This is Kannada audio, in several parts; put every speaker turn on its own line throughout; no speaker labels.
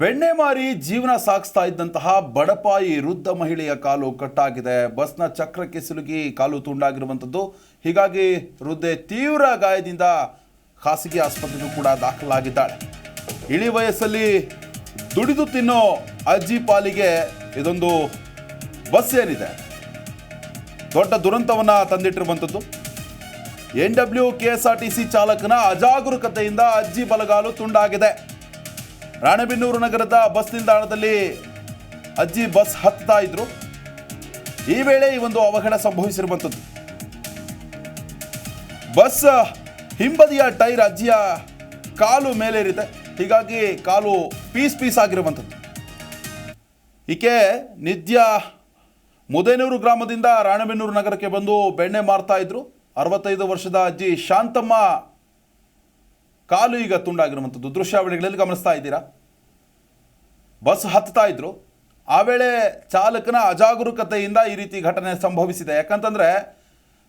ಬೆಣ್ಣೆ ಮಾರಿ ಜೀವನ ಸಾಗಿಸ್ತಾ ಇದ್ದಂತಹ ಬಡಪಾಯಿ ವೃದ್ಧ ಮಹಿಳೆಯ ಕಾಲು ಕಟ್ಟಾಗಿದೆ. ಬಸ್ನ ಚಕ್ರಕ್ಕೆ ಸಿಲುಕಿ ಕಾಲು ತುಂಡಾಗಿರುವಂಥದ್ದು. ಹೀಗಾಗಿ ವೃದ್ಧೆ ತೀವ್ರ ಗಾಯದಿಂದ ಖಾಸಗಿ ಆಸ್ಪತ್ರೆಗೂ ಕೂಡ ದಾಖಲಾಗಿದ್ದಾಳೆ. ಇಳಿ ವಯಸ್ಸಲ್ಲಿ ದುಡಿದು ತಿನ್ನೋ ಅಜ್ಜಿ ಪಾಲಿಗೆ ಇದೊಂದು ಬಸ್ ಏನಿದೆ? ದೊಡ್ಡ ದುರಂತವನ್ನು ತಂದಿಟ್ಟಿರುವಂಥದ್ದು. N W K S R T C ಚಾಲಕನ ಅಜಾಗರೂಕತೆಯಿಂದ ಅಜ್ಜಿ ಬಲಗಾಲು ತುಂಡಾಗಿದೆ. ರಾಣೆಬೆನ್ನೂರು ನಗರದ ಬಸ್ ನಿಲ್ದಾಣದಲ್ಲಿ ಅಜ್ಜಿ ಬಸ್ ಹತ್ತಾ ಇದ್ರು. ಈ ವೇಳೆ ಈ ಒಂದು ಅವಘಡ ಸಂಭವಿಸಿರುವಂಥದ್ದು. ಬಸ್ ಹಿಂಬದಿಯ ಟೈರ್ ಅಜ್ಜಿಯ ಕಾಲು ಮೇಲೇರಿದೆ. ಹೀಗಾಗಿ ಕಾಲು ಪೀಸ್ ಪೀಸ್ ಆಗಿರುವಂಥದ್ದು. ಈಕೆ ನಿತ್ಯ ಮುದೇನೂರು ಗ್ರಾಮದಿಂದ ರಾಣೆಬೆನ್ನೂರು ನಗರಕ್ಕೆ ಬಂದು ಬೆಣ್ಣೆ ಮಾರ್ತಾ ಇದ್ರು. ಅರವತ್ತೈದು ವರ್ಷದ ಅಜ್ಜಿ ಶಾಂತಮ್ಮ ಕಾಲು ಈಗ ತುಂಡಾಗಿರುವಂಥದ್ದು. ದೃಶ್ಯಾವಳಿಗಳಲ್ಲಿ ಗಮನಿಸ್ತಾ ಇದ್ದೀರಾ? ಬಸ್ ಹತ್ತಾ ಇದ್ರು. ಆ ವೇಳೆ ಚಾಲಕನ ಅಜಾಗರೂಕತೆಯಿಂದ ಈ ರೀತಿ ಘಟನೆ ಸಂಭವಿಸಿದೆ. ಯಾಕಂತಂದ್ರೆ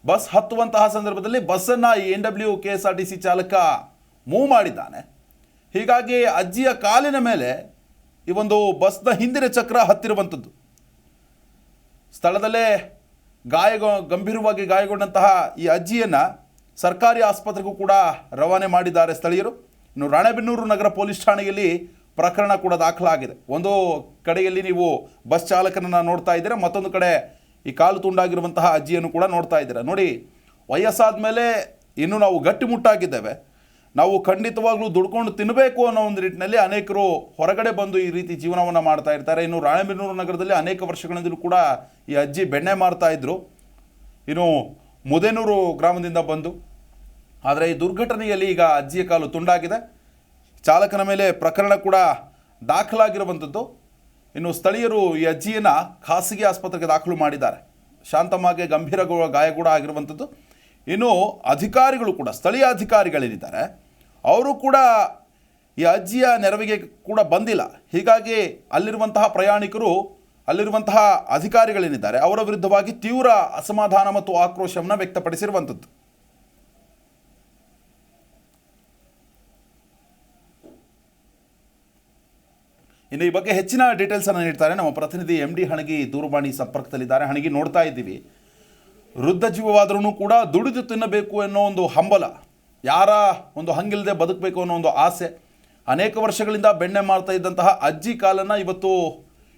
ಬಸ್ ಹತ್ತುವಂತಹ ಸಂದರ್ಭದಲ್ಲಿ ಬಸ್ಸನ್ನು N W K S R T C ಚಾಲಕ ಮೂವ್ ಮಾಡಿದ್ದಾನೆ. ಹೀಗಾಗಿ ಅಜ್ಜಿಯ ಕಾಲಿನ ಮೇಲೆ ಈ ಒಂದು ಬಸ್ನ ಹಿಂದಿನ ಚಕ್ರ ಹತ್ತಿರುವಂಥದ್ದು. ಸ್ಥಳದಲ್ಲೇ ಗಾಯಗೊ, ಗಂಭೀರವಾಗಿ ಗಾಯಗೊಂಡಂತಹ ಈ ಅಜ್ಜಿಯನ್ನು ಸರ್ಕಾರಿ ಆಸ್ಪತ್ರೆಗೂ ಕೂಡ ರವಾನೆ ಮಾಡಿದ್ದಾರೆ ಸ್ಥಳೀಯರು. ಇನ್ನು ರಾಣೆಬೆನ್ನೂರು ನಗರ ಪೊಲೀಸ್ ಠಾಣೆಯಲ್ಲಿ ಪ್ರಕರಣ ಕೂಡ ದಾಖಲಾಗಿದೆ. ಒಂದು ಕಡೆಯಲ್ಲಿ ನೀವು ಬಸ್ ಚಾಲಕನನ್ನು ನೋಡ್ತಾ ಇದ್ದೀರಾ, ಮತ್ತೊಂದು ಕಡೆ ಈ ಕಾಲು ತುಂಡಾಗಿರುವಂತಹ ಅಜ್ಜಿಯನ್ನು ಕೂಡ ನೋಡ್ತಾ ಇದ್ದೀರ. ನೋಡಿ ವಯಸ್ಸಾದ ಮೇಲೆ ಇನ್ನೂ ನಾವು ಗಟ್ಟಿಮುಟ್ಟಾಗಿದ್ದೇವೆ. ನಾವು ಖಂಡಿತವಾಗ್ಲೂ ದುಡ್ಕೊಂಡು ತಿನ್ನಬೇಕು ಅನ್ನೋ ಒಂದು ನಿಟ್ಟಿನಲ್ಲಿ ಅನೇಕರು ಹೊರಗಡೆ ಬಂದು ಈ ರೀತಿ ಜೀವನವನ್ನು ಮಾಡ್ತಾ ಇರ್ತಾರೆ. ಇನ್ನು ರಾಣೆಬೆನ್ನೂರು ನಗರದಲ್ಲಿ ಅನೇಕ ವರ್ಷಗಳಿಂದಲೂ ಕೂಡ ಈ ಅಜ್ಜಿ ಬೆಣ್ಣೆ ಮಾರ್ತಾ ಇದ್ದರು ಇನ್ನು ಮುದೇನೂರು ಗ್ರಾಮದಿಂದ ಬಂದು ಆದರೆ ಈ ದುರ್ಘಟನೆಯಲ್ಲಿ ಈಗ ಅಜ್ಜಿಯ ಕಾಲು ತುಂಡಾಗಿದೆ. ಚಾಲಕನ ಮೇಲೆ ಪ್ರಕರಣ ಕೂಡ ದಾಖಲಾಗಿರುವಂಥದ್ದು ಇನ್ನು ಸ್ಥಳೀಯರು ಈ ಅಜ್ಜಿಯನ್ನು ಖಾಸಗಿ ಆಸ್ಪತ್ರೆಗೆ ದಾಖಲು ಮಾಡಿದ್ದಾರೆ. ಶಾಂತಮ್ಮಗೆ ಗಂಭೀರ ಗಾಯ ಕೂಡ ಆಗಿರುವಂಥದ್ದು ಇನ್ನು ಅಧಿಕಾರಿಗಳು ಕೂಡ, ಸ್ಥಳೀಯ ಅಧಿಕಾರಿಗಳೇನಿದ್ದಾರೆ ಅವರು ಕೂಡ ಈ ಅಜ್ಜಿಯ ನೆರವಿಗೆ ಕೂಡ ಬಂದಿಲ್ಲ. ಹೀಗಾಗಿ ಅಲ್ಲಿರುವಂತಹ ಪ್ರಯಾಣಿಕರು, ಅಲ್ಲಿರುವಂತಹ ಅಧಿಕಾರಿಗಳೇನಿದ್ದಾರೆ, ಅವರ ವಿರುದ್ಧವಾಗಿ ತೀವ್ರ ಅಸಮಾಧಾನ ಮತ್ತು ಆಕ್ರೋಶವನ್ನು ವ್ಯಕ್ತಪಡಿಸಿರುವಂಥದ್ದು ಇನ್ನು ಈ ಬಗ್ಗೆ ಹೆಚ್ಚಿನ ಡೀಟೇಲ್ಸ್ ಅನ್ನು ನೀಡ್ತಾರೆ. ನಮ್ಮ ಪ್ರತಿನಿಧಿ ಎಂ ಡಿ ಹಣಗಿ ದೂರವಾಣಿ ಸಂಪರ್ಕದಲ್ಲಿದ್ದಾರೆ. ಹಣಗಿ ನೋಡ್ತಾ ಇದ್ದೀವಿ. ವೃದ್ಧ ಜೀವವಾದರೂ ಕೂಡ ದುಡಿದು ತಿನ್ನಬೇಕು ಅನ್ನೋ ಒಂದು ಹಂಬಲ, ಯಾರ ಒಂದು ಹಂಗಿಲ್ಲದೆ ಬದುಕಬೇಕು ಅನ್ನೋ ಒಂದು ಆಸೆ, ಅನೇಕ ವರ್ಷಗಳಿಂದ ಬೆಣ್ಣೆ ಮಾಡ್ತಾ ಇದ್ದಂತಹ ಅಜ್ಜಿ ಕಾಲನ್ನು ಇವತ್ತು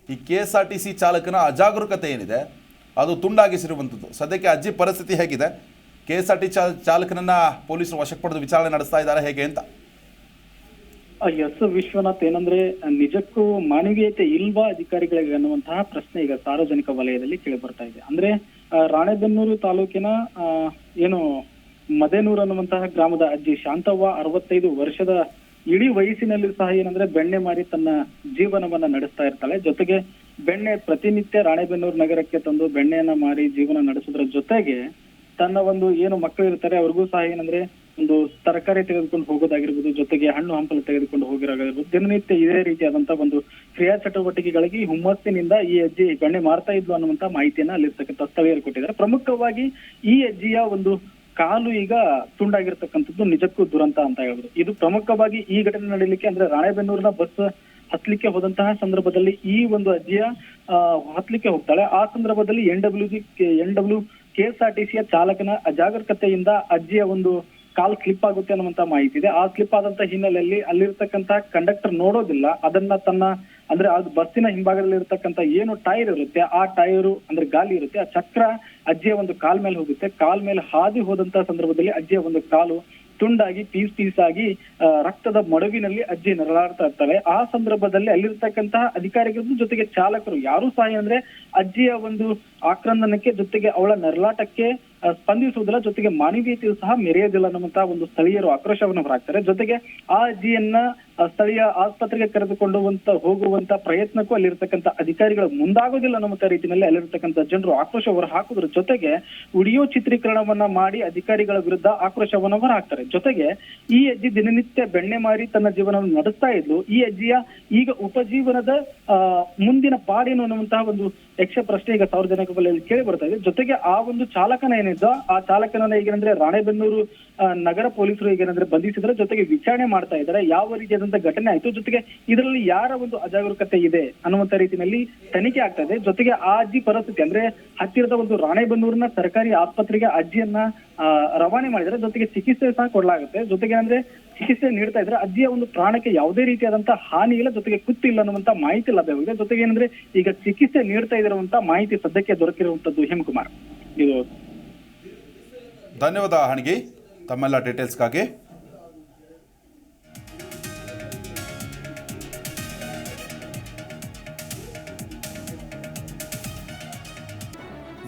ಈ K S R T C ಚಾಲಕನ ಅಜಾಗರೂಕತೆ ಏನಿದೆ, ಅದು ತುಂಡಾಗಿಸಿರುವಂಥದ್ದು. ಸದ್ಯಕ್ಕೆ ಅಜ್ಜಿ ಪರಿಸ್ಥಿತಿ ಹೇಗಿದೆ? ಕೆ ಎಸ್ ಆರ್ ಟಿ ಚಾಲಕನನ್ನು ಪೊಲೀಸರು ವಶಕ್ಕೆ ಪಡೆದು ವಿಚಾರಣೆ ನಡೆಸ್ತಾ ಇದ್ದಾರೆ ಹೇಗೆ ಅಂತ.
ಎಸ್ ವಿಶ್ವನಾಥ್ ಏನಂದ್ರೆ, ನಿಜಕ್ಕೂ ಮಾನವೀಯತೆ ಇಲ್ವಾ ಅಧಿಕಾರಿಗಳಿಗೆ ಅನ್ನುವಂತಹ ಪ್ರಶ್ನೆ ಈಗ ಸಾರ್ವಜನಿಕ ವಲಯದಲ್ಲಿ ಕೇಳಿ ಬರ್ತಾ ಇದೆ. ಅಂದ್ರೆ ರಾಣೆಬೆನ್ನೂರು ತಾಲೂಕಿನ ಏನು ಮದೇನೂರು ಅನ್ನುವಂತಹ ಗ್ರಾಮದ ಅಜ್ಜಿ ಶಾಂತವ್ವ ಅರವತ್ತೈದು ವರ್ಷದ ಇಡೀ ವಯಸ್ಸಿನಲ್ಲಿ ಸಹ ಏನಂದ್ರೆ ಬೆಣ್ಣೆ ಮಾರಿ ತನ್ನ ಜೀವನವನ್ನ ನಡೆಸ್ತಾ ಇರ್ತಾಳೆ. ಜೊತೆಗೆ ಬೆಣ್ಣೆ ಪ್ರತಿನಿತ್ಯ ರಾಣೆಬೆನ್ನೂರು ನಗರಕ್ಕೆ ತಂದು ಬೆಣ್ಣೆಯನ್ನ ಮಾರಿ ಜೀವನ ನಡೆಸೋದ್ರ ಜೊತೆಗೆ ತನ್ನ ಒಂದು ಏನು ಮಕ್ಕಳು ಇರ್ತಾರೆ ಅವ್ರಿಗೂ ಸಹ ಏನಂದ್ರೆ ಒಂದು ತರಕಾರಿ ತೆಗೆದುಕೊಂಡು ಹೋಗೋದಾಗಿರ್ಬೋದು, ಜೊತೆಗೆ ಹಣ್ಣು ಹಂಪಲು ತೆಗೆದುಕೊಂಡು ಹೋಗಿರೋದಾಗಿರ್ಬೋದು, ದಿನನಿತ್ಯ ಇದೇ ರೀತಿಯಾದಂತಹ ಒಂದು ಕ್ರಿಯಾ ಚಟುವಟಿಕೆಗಳಿಗೆ ಹುಮ್ಮಸ್ಸಿನಿಂದ ಈ ಅಜ್ಜಿ ಗಣ್ಣೆ ಮಾರ್ತಾ ಇದ್ಲು ಅನ್ನುವಂತ ಮಾಹಿತಿಯನ್ನ ಅಲ್ಲಿರ್ತಕ್ಕಂಥ ಸ್ಥಳೀಯರು ಕೊಟ್ಟಿದ್ದಾರೆ. ಪ್ರಮುಖವಾಗಿ ಈ ಅಜ್ಜಿಯ ಒಂದು ಕಾಲು ಈಗ ತುಂಡಾಗಿರ್ತಕ್ಕಂಥದ್ದು ನಿಜಕ್ಕೂ ದುರಂತ ಅಂತ ಹೇಳ್ಬೋದು. ಇದು ಪ್ರಮುಖವಾಗಿ ಈ ಘಟನೆ ನಡೀಲಿಕ್ಕೆ ಅಂದ್ರೆ ರಾಣೆಬೆನ್ನೂರಿನ ಬಸ್ ಹತ್ಲಿಕ್ಕೆ ಹೋದಂತಹ ಸಂದರ್ಭದಲ್ಲಿ ಈ ಒಂದು ಅಜ್ಜಿಯ ಹತ್ಲಿಕ್ಕೆ ಹೋಗ್ತಾಳೆ. ಆ ಸಂದರ್ಭದಲ್ಲಿ N W G N W KSR R T ಸಿಯ ಚಾಲಕನ ಅಜಾಗರೂಕತೆಯಿಂದ ಅಜ್ಜಿಯ ಒಂದು ಕಾಲ್ ಸ್ಲಿಪ್ ಆಗುತ್ತೆ ಅನ್ನುವಂತ ಮಾಹಿತಿ ಇದೆ. ಆ ಸ್ಲಿಪ್ ಆದಂತ ಹಿನ್ನೆಲೆಯಲ್ಲಿ ಅಲ್ಲಿರ್ತಕ್ಕಂತ ಕಂಡಕ್ಟರ್ ನೋಡೋದಿಲ್ಲ. ಅದನ್ನ ತನ್ನ, ಅಂದ್ರೆ ಅದು ಬಸ್ಸಿನ ಹಿಂಭಾಗದಲ್ಲಿ ಇರತಕ್ಕಂತ ಏನು ಟೈರ್ ಇರುತ್ತೆ, ಆ ಟೈರು, ಅಂದ್ರೆ ಗಾಲಿ ಇರುತ್ತೆ. ಆ ಚಕ್ರ ಅಜ್ಜಿಯ ಒಂದು ಕಾಲ್ ಮೇಲೆ ಹೋಗುತ್ತೆ. ಕಾಲ್ ಮೇಲೆ ಹಾದಿ ಹೋದಂತ ಸಂದರ್ಭದಲ್ಲಿ ಅಜ್ಜಿಯ ಒಂದು ಕಾಲು ತುಂಡಾಗಿ, ಪೀಸ್ ಪೀಸ್ ಆಗಿ ರಕ್ತದ ಮಡುವಿನಲ್ಲಿ ಅಜ್ಜಿ ನರಳಾಡ್ತಾ ಇರ್ತಾಳೆ. ಆ ಸಂದರ್ಭದಲ್ಲಿ ಅಲ್ಲಿರ್ತಕ್ಕಂತಹ ಅಧಿಕಾರಿಗಳು ಜೊತೆಗೆ ಚಾಲಕರು, ಯಾರು ಸಹಾಯ ಅಂದ್ರೆ ಅಜ್ಜಿಯ ಒಂದು ಆಕ್ರಂದನಕ್ಕೆ ಜೊತೆಗೆ ಅವಳ ನರಳಾಟಕ್ಕೆ ಸ್ಪಂದಿಸುವುದಿಲ್ಲ. ಜೊತೆಗೆ ಮಾನವೀಯತೆಯು ಸಹ ಮೆರೆಯೋದಿಲ್ಲ ಅನ್ನುವಂತಹ ಒಂದು ಸ್ಥಳೀಯರು ಆಕ್ರೋಶವನ್ನು ಹೊರಹಾಕ್ತಾರೆ. ಜೊತೆಗೆ ಆ ಅಜ್ಜಿಯನ್ನ ಆ, ಸ್ಥಳೀಯ ಆಸ್ಪತ್ರೆಗೆ ಕರೆದುಕೊಂಡುವಂತ ಹೋಗುವಂತ ಪ್ರಯತ್ನಕ್ಕೂ ಅಲ್ಲಿರ್ತಕ್ಕಂಥ ಅಧಿಕಾರಿಗಳು ಮುಂದಾಗೋದಿಲ್ಲ ಅನ್ನುವಂತ ರೀತಿಯಲ್ಲಿ. ಅಲ್ಲಿರ್ತಕ್ಕಂಥ ಜನರು ಆಕ್ರೋಶ ಹೊರ ಹಾಕುದ್ರ ಜೊತೆಗೆ ವಿಡಿಯೋ ಚಿತ್ರೀಕರಣವನ್ನ ಮಾಡಿ ಅಧಿಕಾರಿಗಳ ವಿರುದ್ಧ ಆಕ್ರೋಶವನ್ನ ಹೊರ ಹಾಕ್ತಾರೆ ಜೊತೆಗೆ ಈ ಅಜ್ಜಿ ದಿನನಿತ್ಯ ಬೆಣ್ಣೆ ಮಾರಿ ತನ್ನ ಜೀವನವನ್ನು ನಡೆಸ್ತಾ ಇದ್ಲು. ಈ ಅಜ್ಜಿಯ ಈಗ ಉಪಜೀವನದ ಮುಂದಿನ ಪಾಡೇನು ಅನ್ನುವಂತಹ ಒಂದು ಯಕ್ಷ ಪ್ರಶ್ನೆ ಈಗ ಸಾರ್ವಜನಿಕ ವಲಯದಲ್ಲಿ ಕೇಳಿ ಬರ್ತಾ ಇದೆ. ಜೊತೆಗೆ ಆ ಒಂದು ಚಾಲಕನ ಏನಿದ್ದ, ಆ ಚಾಲಕನನ್ನ ಈಗೇನಂದ್ರೆ ರಾಣೆಬೆನ್ನೂರು ನಗರ ಪೊಲೀಸರು ಈಗೇನಂದ್ರೆ ಬಂಧಿಸಿದ್ರೆ, ಜೊತೆಗೆ ವಿಚಾರಣೆ ಮಾಡ್ತಾ ಇದ್ದಾರೆ ಯಾವ ರೀತಿಯಾದಂತಹ ಮಾಡಿದಂತ ಘಟನೆ ಆಯ್ತು. ಜೊತೆಗೆ ಇದರಲ್ಲಿ ಯಾರ ಒಂದು ಅಜಾಗರೂಕತೆ ಇದೆ ಅನ್ನುವಂತ ರೀತಿಯಲ್ಲಿ ತನಿಖೆ ಆಗ್ತದೆ. ಜೊತೆಗೆ ಆ ಅಜ್ಜಿ ಪರಿಸ್ಥಿತಿ ಅಂದ್ರೆ ಹತ್ತಿರದ ಒಂದು ರಾಣೆಬೆನ್ನೂರಿನ ಸರ್ಕಾರಿ ಆಸ್ಪತ್ರೆಗೆ ಅಜ್ಜಿಯನ್ನ ರವಾನೆ ಮಾಡಿದ್ರೆ ಜೊತೆಗೆ ಚಿಕಿತ್ಸೆ ಸಹ ಕೊಡಲಾಗುತ್ತೆ. ಜೊತೆಗೆ ಅಂದ್ರೆ ಚಿಕಿತ್ಸೆ ನೀಡ್ತಾ ಇದ್ರೆ ಅಜ್ಜಿಯ ಒಂದು ಪ್ರಾಣಕ್ಕೆ ಯಾವುದೇ ರೀತಿಯಾದಂತಹ ಹಾನಿ ಇಲ್ಲ, ಜೊತೆಗೆ ಕುತ್ತಿಲ್ಲ ಅನ್ನುವಂತ ಮಾಹಿತಿ ಲಭ್ಯವಾಗಿದೆ. ಜೊತೆಗೆ ಏನಂದ್ರೆ ಈಗ ಚಿಕಿತ್ಸೆ ನೀಡ್ತಾ ಇರುವಂತ ಮಾಹಿತಿ ಸದ್ಯಕ್ಕೆ ದೊರಕಿರುವಂತದ್ದು ಹೇಮಕುಮಾರ್. ಇದು
ಧನ್ಯವಾದ, ಹಣಗಿ. ತಮ್ಮೆಲ್ಲ ಡೀಟೇಲ್ಸ್ಗಾಗಿ